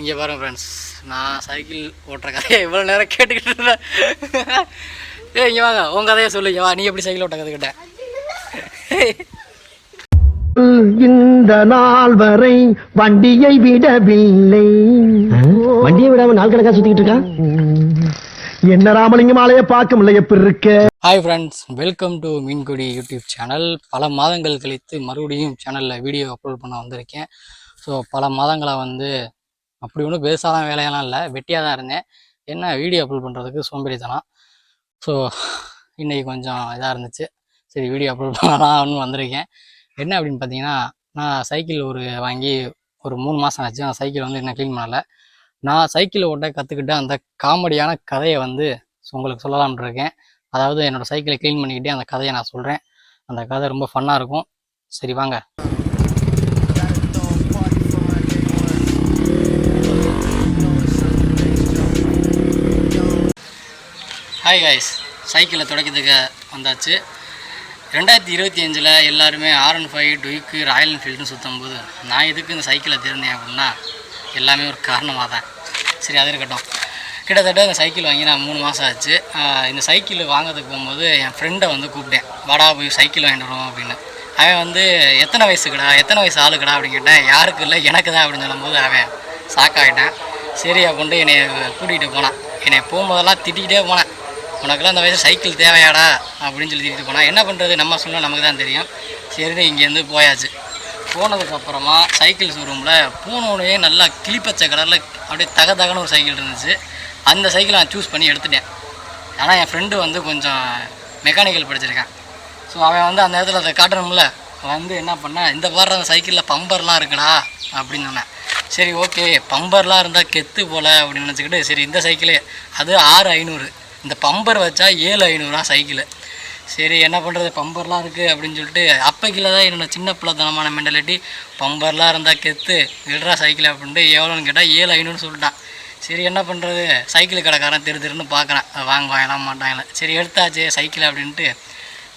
இங்கே பாருங்க ஃப்ரெண்ட்ஸ் நான் சைக்கிள் ஓட்டுற கதையை இவ்வளோ நேரம் கேட்டுக்கிட்டு இருந்தேன். ஏ இங்கே வாங்க. உன் கதையை சொல்லு. இங்க வா. நீ எப்படி சைக்கிள் ஓட்ட கற்றுக்கிட்ட இந்த நாள் வரை வண்டியை விடவில்லை. வண்டியை விடாம நாள் கணக்கா சுத்திக்கிட்டு இருக்கான் என்ன ராமலிங்கம் ஆலைய பார்க்க முடியல எப்படி இருக்க? Hi friends welcome to Meenkudi YouTube channel பல மாதங்கள் கழித்து மறுபடியும் சேனலில் வீடியோ அப்லோட் பண்ண வந்திருக்கேன். ஸோ பல மாதங்களாக வந்து அப்படி ஒன்றும் பெருசாலாம் வேலையெல்லாம் இல்லை. வெட்டியாக தான் இருந்தேன். என்ன வீடியோ அப்லோட் பண்ணுறதுக்கு சோம்பேறித்தனம் ஸோ இன்றைக்கி கொஞ்சம் இதாக இருந்துச்சு. சரி வீடியோ அப்லோட் பண்ணலாம்னு வந்திருக்கேன். என்ன அப்படின்னு பார்த்தீங்கன்னா நான் சைக்கிள் ஒரு வாங்கி ஒரு மூணு மாதம் ஆச்சு. அந்த சைக்கிள் வந்து என்ன க்ளீன் பண்ணலை. நான் சைக்கிள் ஓட்ட கற்றுக்கிட்ட அந்த காமெடியான கதையை வந்து உங்களுக்கு சொல்லலாம்னு இருக்கேன். அதாவது என்னோடய சைக்கிளை க்ளீன் பண்ணிக்கிட்டே அந்த கதையை நான் சொல்கிறேன் அந்த கதை ரொம்ப ஃபன்னாக இருக்கும். சரி வாங்க. ஹாய் காய்ஸ் சைக்கிளை துடைக்கிறதுக்கு வந்தாச்சு. ரெண்டாயிரத்தி இருபத்தி அஞ்சில் எல்லாருமே ஆர் ஒன் ஃபைவ் டுயிக்கு ராயல் என்ஃபீல்டுன்னு சுற்றும் போது நான் எதுக்கு இந்த சைக்கிளை தேர்ந்தேன் அப்படின்னா எல்லாமே ஒரு காரணமாக தான் சரி அது இருக்கட்டும். கிட்டத்தட்ட இந்த சைக்கிள் வாங்கி நான் மூணு மாதம் ஆச்சு. இந்த சைக்கிள் வாங்குறதுக்கு போகும்போது என் ஃப்ரெண்டை வந்து கூப்பிட்டேன். வாடா போய் சைக்கிள் வாங்கிட்டு வருவோம் அப்படின்னு. அவன் வந்து எத்தனை வயசுக்கடா? எத்தனை வயசு ஆளுக்கடா? அப்படின்னு கேட்டேன். யாருக்கு இல்லை எனக்கு தான் அப்படின்னு சொல்லும்போது அவன் சாக்காயிட்டான் சரி அப்படின்ட்டு என்னை கூட்டிகிட்டு போனான். என்னை போகும்போதெல்லாம் திட்டிகிட்டே போனேன். உனக்கெல்லாம் இந்த வயசு சைக்கிள் தேவையாடா அப்படின்னு சொல்லி திட்டிட்டு போனான் என்ன பண்ணுறது நம்ம சொன்னால் நமக்கு தான் தெரியும். சரின்னு இங்கேருந்து போயாச்சு. போனதுக்கப்புறமா சைக்கிள் ஷோரூமில் போனோடனே நல்லா கிளிப்பச்சை கலரில் அப்படியே தக தகன ஒரு சைக்கிள் இருந்துச்சு. அந்த சைக்கிளை நான் சூஸ் பண்ணி எடுத்துட்டேன். ஆனால் என் ஃப்ரெண்டு வந்து கொஞ்சம் மெக்கானிக்கல் படிச்சிருக்கான். ஸோ அவன் வந்து அந்த இடத்துல அதை காட்டணும்ல. வந்து என்ன பண்ணேன் இந்த பாடுற அந்த சைக்கிளில் பம்பர்லாம் இருக்குடா அப்படின்னு சொன்னேன். சரி ஓகே பம்பர்லாம் இருந்தால் கெத்து போல் அப்படின்னு நினச்சிக்கிட்டு சரி இந்த சைக்கிளே. அது ஆறு ஐநூறு. இந்த பம்பர் வச்சா ஏழு ஐநூறுரூவா சைக்கிள் சரி என்ன பண்ணுறது பம்பர்லாம் இருக்குது அப்படின்னு சொல்லிட்டு அப்பைக்கில் தான் என்னோட சின்ன பிள்ளைத்தனமான மென்டாலிட்டி பம்பர்லாம் இருந்தால் கெத்து விடுறா சைக்கிள் அப்படின்ட்டு எவ்வளோன்னு கேட்டால் ஏழு ஐநூறுன்னு சொல்லிட்டான். சரி என்ன பண்ணுறது சைக்கிள் கடைக்காரன் திரு திருன்னு பார்க்குறேன் வாங்க வாங்கலாம் மாட்டாங்களே சரி எடுத்தாச்சு சைக்கிள் அப்படின்ட்டு.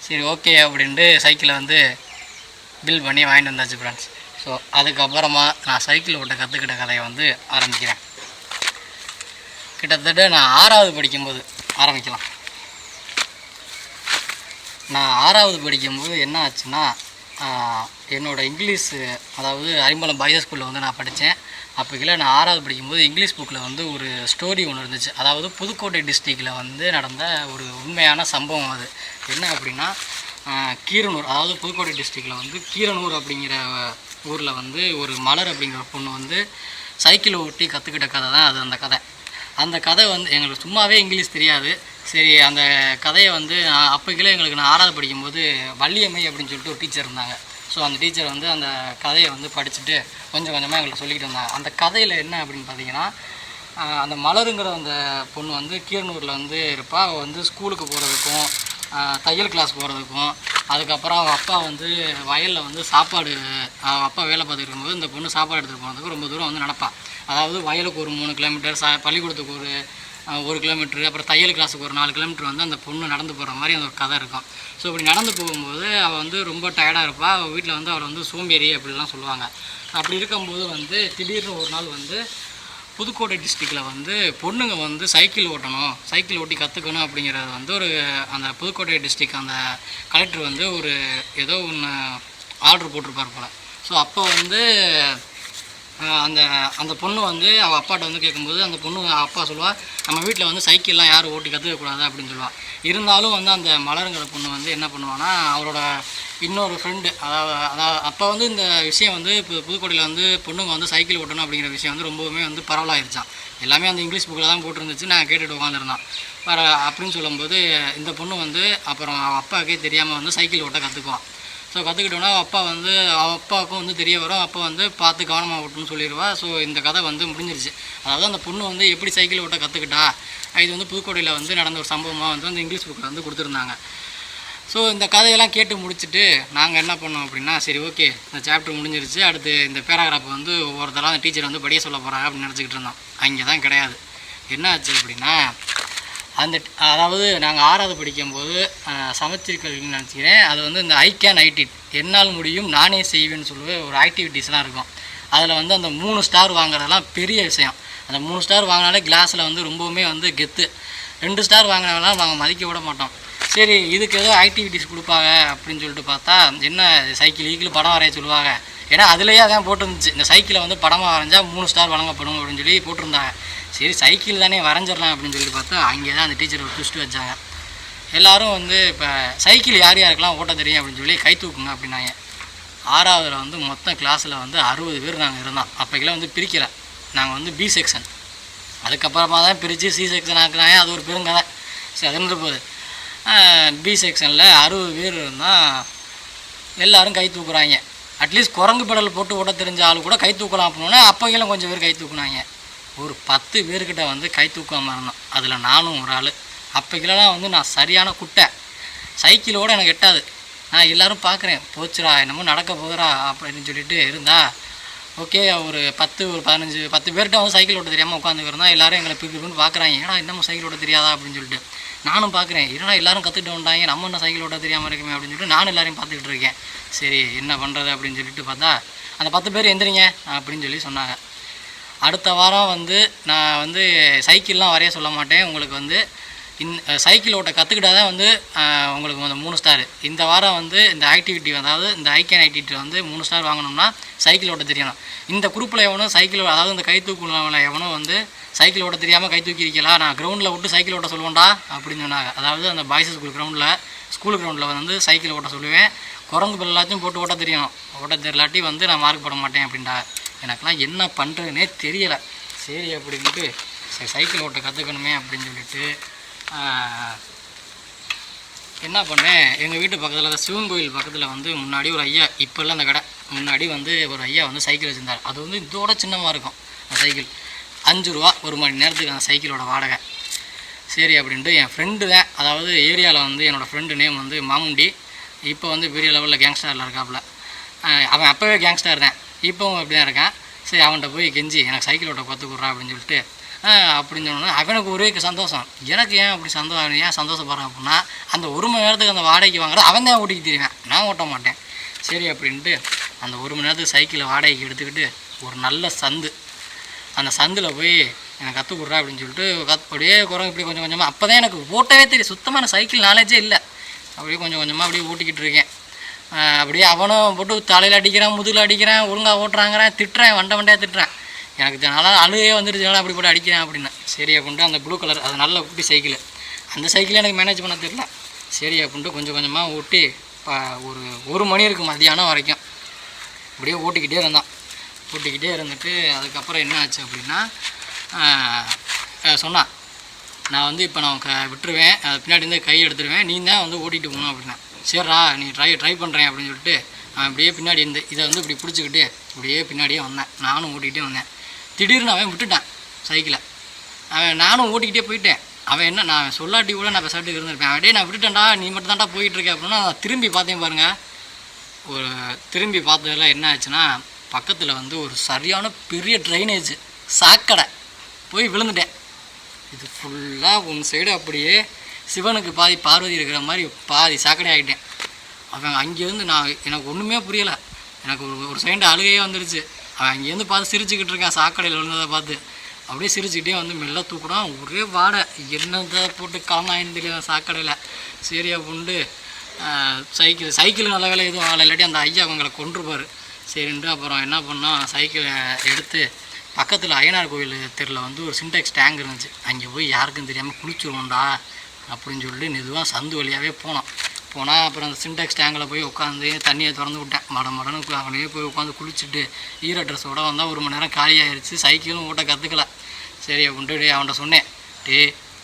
சரி ஓகே அப்படின்ட்டு சைக்கிளை வந்து பில் பண்ணி வாங்கிட்டு வந்தாச்சு ஃப்ரெண்ட்ஸ் ஸோ அதுக்கப்புறமா நான் சைக்கிள் ஓட்ட கற்றுக்கிட்ட கதையை வந்து ஆரம்பிக்கிறேன். கிட்டத்தட்ட நான் ஆறாவது படிக்கும்போது ஆரம்பிக்கலாம். நான் ஆறாவது படிக்கும்போது என்ன ஆச்சுன்னா என்னோடய என்னோட இங்கிலீஷ் அதாவது அரிம்பலம் பாய்ஸ் ஸ்கூலில் வந்து நான் படித்தேன். அப்போக்கில் நான் ஆறாவது படிக்கும்போது இங்கிலீஷ் புக்கில் வந்து ஒரு ஸ்டோரி ஒன்று இருந்துச்சு. அதாவது புதுக்கோட்டை டிஸ்ட்ரிக்டில் வந்து நடந்த ஒரு உண்மையான சம்பவம் அது. என்ன அப்படின்னா கீரனூர் அதாவது புதுக்கோட்டை டிஸ்ட்ரிக்டில் வந்து கீரனூர் அப்படிங்கிற ஊரில் வந்து ஒரு மலர் அப்படிங்கிற பொண்ணு வந்து சைக்கிள் ஓட்டி கற்றுக்கிட்ட கதை தான் அது அந்த கதை. அந்த கதை வந்து எங்களுக்கு சும்மாவே இங்கிலீஷ் தெரியாது. சரி அந்த கதையை வந்து நான் அப்போக்கிலே எங்களுக்கு நான் ஆறாவது படிக்கும்போது வள்ளியம்மை அப்படின்னு சொல்லிட்டு ஒரு டீச்சர் இருந்தாங்க. ஸோ அந்த டீச்சர் வந்து அந்த கதையை வந்து படிச்சுட்டு கொஞ்சம் கொஞ்சமாக எங்களுக்கு சொல்லிக்கிட்டு இருந்தாங்க. அந்த கதையில் என்ன அப்படின்னு பார்த்தீங்கன்னா அந்த மலருங்கிற அந்த பொண்ணு வந்து கீரனூரில் வந்து இருப்பாள் அவள் வந்து ஸ்கூலுக்கு போகிறதுக்கும் தையல் கிளாஸ் போகிறதுக்கும் அதுக்கப்புறம் அவள் அப்பா வந்து வயலில் வந்து சாப்பாடு அவங்க அப்பா வேலை பார்த்துட்டு இருக்கும்போது இந்த பொண்ணு சாப்பாடு எடுத்துகிட்டு போகிறதுக்கு ரொம்ப தூரம் வந்து நடப்பாள் அதாவது வயலுக்கு ஒரு மூணு கிலோமீட்டர் சா பள்ளிக்கூடத்துக்கு ஒரு ஒரு கிலோமீட்ரு அப்புறம் தையல் கிளாஸுக்கு ஒரு நாலு கிலோமீட்டர் வந்து அந்த பொண்ணு நடந்து போகிற மாதிரி அந்த ஒரு கதை இருக்கும். ஸோ இப்படி நடந்து போகும்போது அவள் வந்து ரொம்ப டயர்டாக இருப்பாள் அவள் வீட்டில் வந்து அவளை வந்து சோம்பேறி அப்படிலாம் சொல்லுவாங்க. அப்படி இருக்கும்போது வந்து திடீர்னு ஒரு நாள் வந்து புதுக்கோட்டை டிஸ்ட்ரிக்டில் வந்து பொண்ணுங்க வந்து சைக்கிள் ஓட்டணும் சைக்கிள் ஓட்டி கற்றுக்கணும் அப்படிங்கிறது வந்து ஒரு அந்த புதுக்கோட்டை டிஸ்ட்ரிக் அந்த கலெக்டர் வந்து ஒரு ஏதோ ஒன்று ஆர்டர் போட்டிருப்பார் போல். ஸோ அப்போ வந்து அந்த அந்த பொண்ணு வந்து அவள் அப்பாட்ட வந்து கேட்கும்போது அந்த பொண்ணு அப்பா சொல்லுவா நம்ம வீட்டில் வந்து சைக்கிள்லாம் யாரும் ஓட்டி கற்றுக்கக்கூடாது அப்படின்னு சொல்லுவாள் இருந்தாலும் வந்து அந்த மலருங்கிற பொண்ணு வந்து என்ன பண்ணுவான்னா அவரோட இன்னொரு ஃப்ரெண்டு அதாவது அதாவது அப்போ வந்து இந்த விஷயம் வந்து இப்போ புதுக்கோட்டையில் வந்து பொண்ணுங்க வந்து சைக்கிள் ஓட்டணும் அப்படிங்கிற விஷயம் வந்து ரொம்பவுமே வந்து பரவலாயிருச்சான் எல்லாமே அந்த இங்கிலீஷ் புக்கில் தான் போட்டிருந்துச்சு நான் கேட்டுட்டு உட்காந்துருந்தான். வர அப்படின்னு சொல்லும்போது இந்த பொண்ணு வந்து அப்புறம் அவள் அப்பாவுக்கே தெரியாமல் வந்து சைக்கிள் ஓட்ட கற்றுக்குவான் ஸோ கற்றுக்கிட்டோன்னா அப்பா வந்து அவள் அப்பாவுக்கும் வந்து தெரிய வரும். அப்போ வந்து பார்த்து கவனமாக ஓட்டணும்னு சொல்லிடுவா. ஸோ இந்த கதை வந்து முடிஞ்சிருச்சு. அதாவது அந்த பொண்ணு வந்து எப்படி சைக்கிள் ஓட்ட கற்றுக்கிட்டா இது வந்து புதுக்கோட்டையில் வந்து நடந்த ஒரு சம்பவமாக வந்து அந்த இங்கிலீஷ் புக்கில் வந்து கொடுத்துருந்தாங்க. ஸோ இந்த கதையெல்லாம் கேட்டு முடிச்சுட்டு நாங்கள் என்ன பண்ணோம் அப்படின்னா சரி ஓகே இந்த சாப்டர் முடிஞ்சிருச்சு. அடுத்து இந்த பேராகிராஃப் வந்து ஒவ்வொருத்தராக அந்த டீச்சர் வந்து படிய சொல்ல போகிறாங்க அப்படின்னு நினச்சிக்கிட்டு இருந்தோம். அங்கே தான் கிடையாது. என்ன ஆச்சு அப்படின்னா அந்த அதாவது நாங்கள் ஆறாவது படிக்கும்போது அஹ், சமச்சீர் கல்வின்னு நினச்சிக்கிறேன். அது வந்து இந்த ஐ கேன் ஐட் இட் என்னால் முடியும் நானே செய்வேன்னு சொல்லுவே ஒரு ஆக்டிவிட்டீஸ்லாம் இருக்கும். அதில் வந்து அந்த மூணு ஸ்டார் வாங்குறதெல்லாம் பெரிய விஷயம். அந்த மூணு ஸ்டார் வாங்கினாலே கிளாஸில் வந்து ரொம்பவுமே வந்து கெத்து. ரெண்டு ஸ்டார் வாங்கினாலாம் நாங்கள் மதிக்க விட மாட்டோம். சரி இதுக்கு ஏதோ ஆக்டிவிட்டிஸ் கொடுப்பாங்க அப்படின்னு சொல்லிட்டு பார்த்தா என்ன சைக்கிள் ஈக்கிள் படம் வரைய சொல்லுவாங்க. ஏன்னா அதுலேயே அதான் போட்டிருந்துச்சு. இந்த சைக்கிளை வந்து படமாக வரைஞ்சால் மூணு ஸ்டார் வழங்கப்படும் அப்படின்னு சொல்லி போட்டிருந்தாங்க. சரி சைக்கிள் தானே வரைஞ்சிடலாம் அப்படின்னு சொல்லிட்டு பார்த்தா அங்கே தான் அந்த டீச்சர் ஒரு ட்விஸ்ட் வச்சாங்க. எல்லோரும் வந்து இப்போ சைக்கிள் யார் யாருக்கெல்லாம் ஓட்ட தெரியும்? அப்படின்னு சொல்லி கை தூக்குங்க அப்படின்னாங்க. ஆறாவதுல வந்து மொத்தம் கிளாஸில் வந்து அறுபது பேர் நாங்கள் இருந்தோம். அப்போக்கெல்லாம் வந்து பிரிக்கலை. நாங்கள் வந்து பி செக்ஷன் அதுக்கப்புறமா தான் பிரித்து சி செக்ஷன் ஆக்குனாங்க. அது ஒரு பெருங்கதை சரி அது இருந்து போகுது. பி செக்ஷனில் அறுபது பேர் இருந்தால் எல்லோரும் கை தூக்குறாங்க. அட்லீஸ்ட் குரங்கு பெடல் போட்டு ஓட தெரிஞ்ச ஆள் கூட கை தூக்கலாம் அப்படின்னா அப்போக்கெல்லாம் கொஞ்சம் பேர் கை தூக்குனாங்க. ஒரு பத்து பேர்கிட்ட வந்து கை தூக்காமல் இருந்தோம். அதில் நானும் ஒரு ஆள். அப்போக்கெல்லாம் வந்து நான் சரியான குட்டை. சைக்கிளோடு எனக்கு எட்டாது. நான் எல்லாரும் பார்க்குறேன் போச்சுடா என்னமோ நடக்க போகுதுடா அப்படின்னு சொல்லிட்டு இருந்தா ஓகே ஒரு பத்து ஒரு பதினஞ்சு பத்து பேர்கிட்ட வந்து சைக்கிள் ஓட்ட தெரியாமல் உட்காந்துக்கிறோம். எல்லோரும் எங்களை பிரிப்பின்னு பார்க்குறாங்க ஏன்னா இன்னமும் சைக்கிள் ஓட்ட தெரியாதா? அப்படின்னு சொல்லிட்டு. நானும் பார்க்குறேன் என்னடா எல்லாரும் கற்றுட்டு வந்தாங்க நம்ம என்ன சைக்கிள் ஓட்ட தெரியாமல் இருக்குமே? அப்படின்னு சொல்லிட்டு நானும் எல்லாரையும் பார்த்துக்கிட்டு இருக்கேன். சரி என்ன பண்ணுறது அப்படின்னு சொல்லிட்டு பார்த்தா அந்த பத்து பேர் எந்திரிங்க அப்படின்னு சொல்லி சொன்னாங்க. அடுத்த வாரம் வந்து நான் வந்து சைக்கிள்லாம் வரைய சொல்ல மாட்டேன். உங்களுக்கு வந்து இன் சைக்கிள் ஓட்ட கற்றுக்கிட்டா தான் வந்து உங்களுக்கு வந்து மூணு ஸ்டார் இந்த வாரம் வந்து இந்த ஆக்டிவிட்டி அதாவது இந்த ஐக்கியன் ஆக்டிவிட்டி வந்து மூணு ஸ்டார் வாங்கணும்னா சைக்கிள் ஓட்ட தெரியணும். இந்த குரூப்பில் எவனும் சைக்கிள் அதாவது இந்த கை தூக்குள்ள எவனும் வந்து சைக்கிள் ஓட்ட தெரியாமல் கை தூக்கி இருக்கலாம் நான் கிரவுண்டில் விட்டு சைக்கிள் ஓட்ட சொல்லுவேன்டா அப்படின்னு சொன்னாங்க. அதாவது அந்த பாய்ஸ் ஸ்கூல் கிரவுண்டில் ஸ்கூல் கிரவுண்டில் வந்து சைக்கிள் ஓட்ட சொல்லுவேன். குரங்கு பில் எல்லாத்தையும் போட்டு ஓட்ட தெரியும். ஓட்ட தெரியலாட்டி வந்து நான் மார்க் போட மாட்டேன் அப்படின்டா எனக்குலாம் என்ன பண்ணுறதுனே தெரியலை. சரி அப்படின்ட்டு சரி சைக்கிள் ஓட்ட கற்றுக்கணுமே அப்படின்னு சொல்லிட்டு என்ன பண்ணேன்? எங்கள் வீட்டு பக்கத்தில் சிவன் கோயில் பக்கத்தில் வந்து முன்னாடி ஒரு ஐயா இப்போல்லாம் அந்த கடை. முன்னாடி வந்து ஒரு ஐயா வந்து சைக்கிள் வச்சுருந்தார். அது வந்து இதோட சின்னமாக இருக்கும் அந்த சைக்கிள் அஞ்சு ரூபா ஒரு மணி நேரத்துக்கு அந்த சைக்கிளோட வாடகை. சரி அப்படின்ட்டு என் ஃப்ரெண்டு தான் அதாவது ஏரியாவில் வந்து என்னோடய ஃப்ரெண்டு நேம் வந்து மாமுண்டி. இப்போ வந்து பெரிய லெவலில் கேங்ஸ்டரில் இருக்காப்புல. அவன் அப்போவே கேங்ஸ்டர் தான். இப்போவும் அப்படி தான் இருக்கான். சரி அவன்கிட்ட போய் கெஞ்சி எனக்கு சைக்கிள் ஓட்ட கற்றுக்கொடுறா அப்படின்னு சொல்லிட்டு அப்படின்னு சொன்னோன்னே அவனுக்கு ஒரே சந்தோஷம். எனக்கு ஏன் அப்படி சந்தோஷம் ஏன் சந்தோஷப்படுறேன் அப்படின்னா அந்த ஒரு மணி நேரத்துக்கு அந்த வாடகைக்கு வாங்குற அவன் தான் ஓட்டிக்கு தெரியுவேன் நான் ஓட்ட மாட்டேன். சரி அப்படின்ட்டு அந்த ஒரு மணி நேரத்துக்கு சைக்கிளை வாடகைக்கு எடுத்துக்கிட்டு ஒரு நல்ல சந்து. அந்த சந்தில் போய் எனக்கு கற்றுக் கொடுறா அப்படின்னு சொல்லிட்டு கத் அப்படியே குரங்கு இப்படி கொஞ்சம் கொஞ்சமாக அப்போ தான் எனக்கு ஓட்டவே தெரியும். சுத்தமான சைக்கிள் நாலேஜே இல்லை. அப்படியே கொஞ்சம் கொஞ்சமாக அப்படியே ஓட்டிக்கிட்டு இருக்கேன். அப்படியே அவனும் போட்டு தலையில் அடிக்கிறான் முதுகில் அடிக்கிறான் ஒழுங்காக ஓட்டுறாங்கிறான் திட்டுறேன் வண்டை வண்டையாக திட்டுறேன். எனக்கு நல்லா அழுகே வந்துருச்சுனால அப்படி போட்டு அடிக்கிறேன் அப்படின்னு. சரி அப்படின்ட்டு அந்த ப்ளூ கலர் அது நல்ல குட்டி சைக்கிள் அந்த சைக்கிளை எனக்கு மேனேஜ் பண்ண தெரியல. சரி அப்படின்ட்டு கொஞ்சம் கொஞ்சமாக ஓட்டி ஒரு ஒரு மணி இருக்கும் மத்தியானம் வரைக்கும். அப்படியே ஓட்டிக்கிட்டே இருந்தான். ஓட்டிக்கிட்டே இருந்துட்டு அதுக்கப்புறம் என்ன ஆச்சு அப்படின்னா சொன்னான். நான் வந்து இப்போ நான் க விட்டுருவேன். அது பின்னாடி இருந்து கை எடுத்துருவேன். நீ தான் வந்து ஓட்டிகிட்டு போகணும் அப்படின்னா. சரிடா நீ ட்ரை ட்ரை பண்ணுறேன் அப்படின்னு சொல்லிட்டு அவன் அப்படியே பின்னாடி இருந்து இதை வந்து இப்படி பிடிச்சிக்கிட்டு அப்படியே பின்னாடியே வந்தேன். நானும் ஓட்டிக்கிட்டே வந்தேன். திடீர்னு அவன் விட்டுட்டான் சைக்கிளை அவன் நானும் ஓட்டிக்கிட்டே போயிட்டேன். அவன் என்ன நான் சொல்லாட்டி கூட நான் பெசாட்டி இருந்திருப்பேன். அவன் நான் விட்டுட்டேன்டா நீ மட்டும் தான்டா போயிட்டு அப்படின்னா நான் திரும்பி பார்த்தேன் பாருங்கள் ஒரு திரும்பி பார்த்ததுல என்ன ஆச்சுன்னா பக்கத்தில் வந்து ஒரு சரியான பெரிய ட்ரைனேஜ் சாக்கடை. போய் விழுந்துட்டேன். இது ஃபுல்லாக உன் சைடு அப்படியே சிவனுக்கு பாதி பார்வதி இருக்கிற மாதிரி பாதி சாக்கடை ஆகிட்டேன் அவன் அங்கேருந்து நான் எனக்கு ஒன்றுமே புரியலை. எனக்கு ஒரு ஒரு செகண்ட் அழுகையே வந்துருச்சு. அவன் அங்கேருந்து பார்த்து சிரிச்சுக்கிட்டு இருக்கான் சாக்கடையில் விழுந்ததை பார்த்து. அப்படியே சிரிச்சுக்கிட்டே வந்து மெல்ல தூக்குறான் ஒரே வாடை. என்னதை போட்டு கலந்தாயின்னு தெரியல சாக்கடையில். சரி உண்டு. சைக்கிள் சைக்கிள் நல்ல வேலை எதுவும் ஆகலை. இல்லாட்டி அந்த ஐயா அவங்களை கொண்டுருப்பார் சரின்ட்டு அப்புறம் என்ன பண்ணோம்? சைக்கிளை எடுத்து பக்கத்தில் அய்யனார் கோயில் தெருவில் வந்து ஒரு சின்டெக்ஸ் டேங்க் இருந்துச்சு. அங்கே போய் யாருக்கும் தெரியாமல் குளிச்சுருவோம்டா அப்படின்னு சொல்லிட்டு மெதுவாக சந்து வழியாகவே போனோம். போனால் அப்புறம் அந்த சின்டெக்ஸ் டேங்கில் போய் உட்காந்து தண்ணியை திறந்து விட்டேன். மட மடன்னு போய் அங்கேயே போய் உட்காந்து குளிச்சுட்டு ஈர ட்ரெஸ்ஸோட வந்தால் ஒரு மணி நேரம் காலியாகிடுச்சு சைக்கிளும் ஓட்ட கற்றுக்கல சரி அப்படின்ட்டு டே அவன்கிட்ட சொன்னேன். டே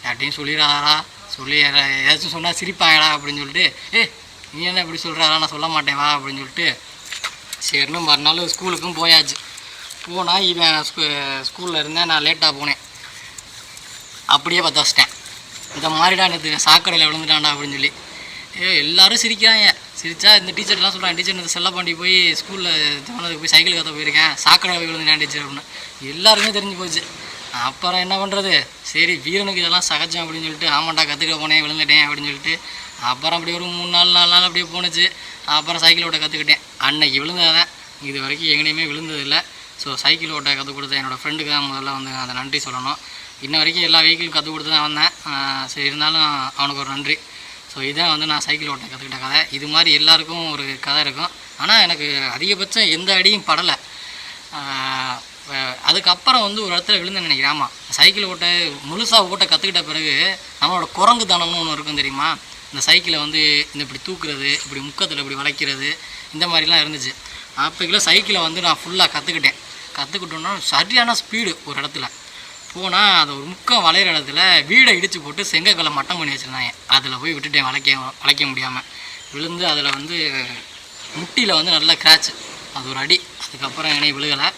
யார்ட்டையும் சொல்லிடாதா சொல்லி ஏதாச்சும் சொன்னால் சிரிப்பாங்கடா அப்படின்னு சொல்லிட்டு ஏ நீ என்ன இப்படி சொல்கிறாரா நான் சொல்ல மாட்டேன் வா அப்படின்னு சொல்லிட்டு சரின்னு மறுநாள் ஸ்கூலுக்கும் போயாச்சு. போனால் இவன் ஸ்கூ ஸ்கூலில் இருந்தேன் நான் லேட்டாக போனேன். அப்படியே பார்த்து வச்சிட்டேன் இந்த மாதிரிடா நேற்று சாக்கடையில் விழுந்துட்டான்டா அப்படின்னு சொல்லி. ஏ எல்லாரும் சிரிக்கிறாங்க. சிரிச்சா இந்த டீச்சர்லாம் சொல்கிறாங்க டீச்சர் இந்த செல்லப்பாண்டி போய் ஸ்கூலில் தோணதுக்கு போய் சைக்கிள் கற்று போயிருக்கேன். சாக்கடை விழுந்துட்டான் டீச்சர் அப்படின்னு. எல்லாருமே தெரிஞ்சு போச்சு. அப்புறம் என்ன பண்ணுறது சரி வீரனுக்கு இதெல்லாம் சகஜம் அப்படின்னு சொல்லிட்டு ஆமாண்டா கற்றுக்க போனேன் விழுந்துட்டேன் அப்படின்னு சொல்லிட்டு அப்புறம் அப்படியே ஒரு மூணு நாள் நாலு நாள் அப்படியே போணுச்சு. அப்புறம் சைக்கிள் ஓட்ட கற்றுக்கிட்டேன் அன்னைக்கு விழுந்ததான் இது வரைக்கும் எங்கேயுமே விழுந்ததில்லை. ஸோ சைக்கிள் ஓட்ட கற்றுக் கொடுத்த என்னோடய ஃப்ரெண்டுக்கு தான் முதல்ல வந்து அந்த நன்றி சொல்லணும். இன்ன வரைக்கும் எல்லா வெஹிக்கிளும் கற்றுக் கொடுத்து தான் வந்தேன். சரி இருந்தாலும் அவனுக்கு ஒரு நன்றி. ஸோ இதான் வந்து நான் சைக்கிள் ஓட்ட கற்றுக்கிட்ட கதை. இது மாதிரி எல்லாருக்கும் ஒரு கதை இருக்கும். ஆனால் எனக்கு அதிகபட்சம் எந்த அடியும் படலை. அதுக்கப்புறம் வந்து ஒரு இடத்துல விழுந்து நினைக்கிறேன். ஆமாம் சைக்கிள் ஓட்ட முழுசாக ஓட்ட கற்றுக்கிட்ட பிறகு நம்மளோட குரங்கு தனம்னு ஒன்று இருக்கும் தெரியுமா? இந்த சைக்கிளை வந்து இந்த இப்படி தூக்குறது இப்படி முக்கத்தில் இப்படி வளைக்கிறது இந்த மாதிரிலாம் இருந்துச்சு. அப்போக்கில சைக்கிளை வந்து நான் ஃபுல்லாக கற்றுக்கிட்டேன் கற்றுக்கிட்டோன்னா சரியான ஸ்பீடு ஒரு இடத்துல. போனால் அது ஒரு முக்கம் வளையிற இடத்துல வீடை இடித்து போட்டு செங்கக்கலை மட்டம் பண்ணி வச்சுருந்தாங்க. அதில் போய் விட்டுட்டேன் வளைக்க வளைக்க முடியாமல் விழுந்து அதில் வந்து முட்டியில் வந்து நல்ல கிராச் அது ஒரு அடி. அதுக்கப்புறம் என்னை விழுகலை.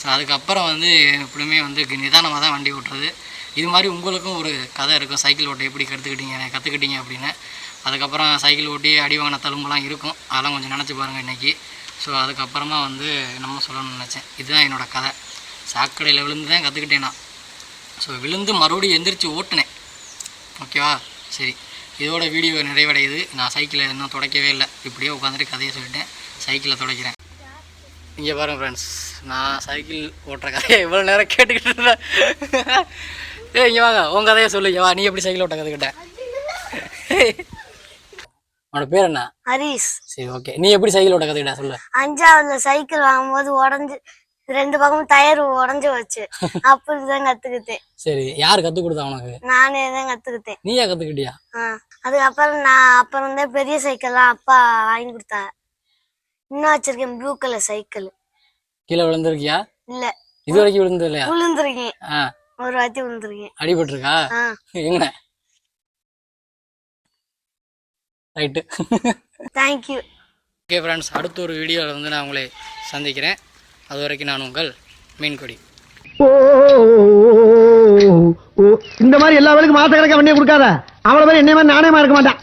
ஸோ அதுக்கப்புறம் வந்து எப்படியுமே வந்து நிதானமாக தான் வண்டி ஓட்டுறது. இது மாதிரி உங்களுக்கும் ஒரு கதை இருக்கும். சைக்கிள் ஓட்ட எப்படி கற்றுக்கிட்டீங்க கற்றுக்கிட்டீங்க அப்படின்னு. அதுக்கப்புறம் சைக்கிள் ஓட்டி அடி வாங்கின தழும்புலாம் இருக்கும். அதெல்லாம் கொஞ்சம் நினச்சி பாருங்கள் இன்றைக்கி ஸோ அதுக்கப்புறமா வந்து என்னமோ சொல்லணும்னு நினச்சேன். இதுதான் என்னோடய கதை. சாக்கடையில் விழுந்து தான் கற்றுக்கிட்டேன் நான். ஸோ விழுந்து மறுபடியும் எந்திரிச்சு ஓட்டினேன். ஓகேவா சரி. இதோட வீடியோ நிறைவடையுது. நான் சைக்கிளை இன்னும் துடைக்கவே இல்லை. இப்படியே உட்காந்துட்டு கதையை சொல்லிட்டேன். சைக்கிளை துடைக்கிறேன். இங்கே பாருங்க ஃப்ரெண்ட்ஸ் நான் சைக்கிள் ஓட்டுற கதையை இவ்வளோ நேரம் கேட்டுக்கிட்டு இருந்தேன். ஏய் இங்கே வாங்க. உன் கதையை சொல்லுங்க வா. நீ எப்படி சைக்கிள் ஓட்ட கற்றுக்கிட்ட உன்னோட பேர் என்ன? ஹரிஸ். சரி ஓகே நீ எப்படி சைக்கிள் ஓட்ட கற்றுக்கிட்ட சொல்லு. அஞ்சாவதுல சைக்கிள் வாங்கும்போது உடஞ்சு ரெண்டு பக்கமும் டயர் உடஞ்சு வச்சு அப்படிதான் கத்துக்கிட்டேன். சரி யார் கற்றுக் கொடுத்தா உனக்கு? நானே தான் கத்துக்கிட்டேன். நீயா கற்றுக்கிட்டியா ஆ. அதுக்கப்புறம் நான் அப்புறம் தான் பெரிய சைக்கிள்லாம் அப்பா வாங்கி கொடுத்தாங்க. இன்னும் வச்சிருக்கேன் ப்ளூ கலர் சைக்கிள். கீழே விழுந்திருக்கியா? இல்ல. இது வரைக்கும் விழுந்தது இல்லையா? விழுந்திருக்கேன். ஒரு வாட்டி விழுந்திருக்கேன். அடிபட்டிருக்கா? ஆ. Right thank you okay friends அடுத்த ஒரு வீடியோவில் வந்து நான் உங்களை சந்திக்கிறேன். அது வரைக்கும் நான் உங்கள் மீன்கொடி. ஓ ஓ, இந்த மாதிரி எல்லா வேலைக்கும் மாச கணக்கா வண்டியை கொடுக்காத. அவளை மாதிரி என்னைய மாதிரி நானே இருக்க மாட்டேன்.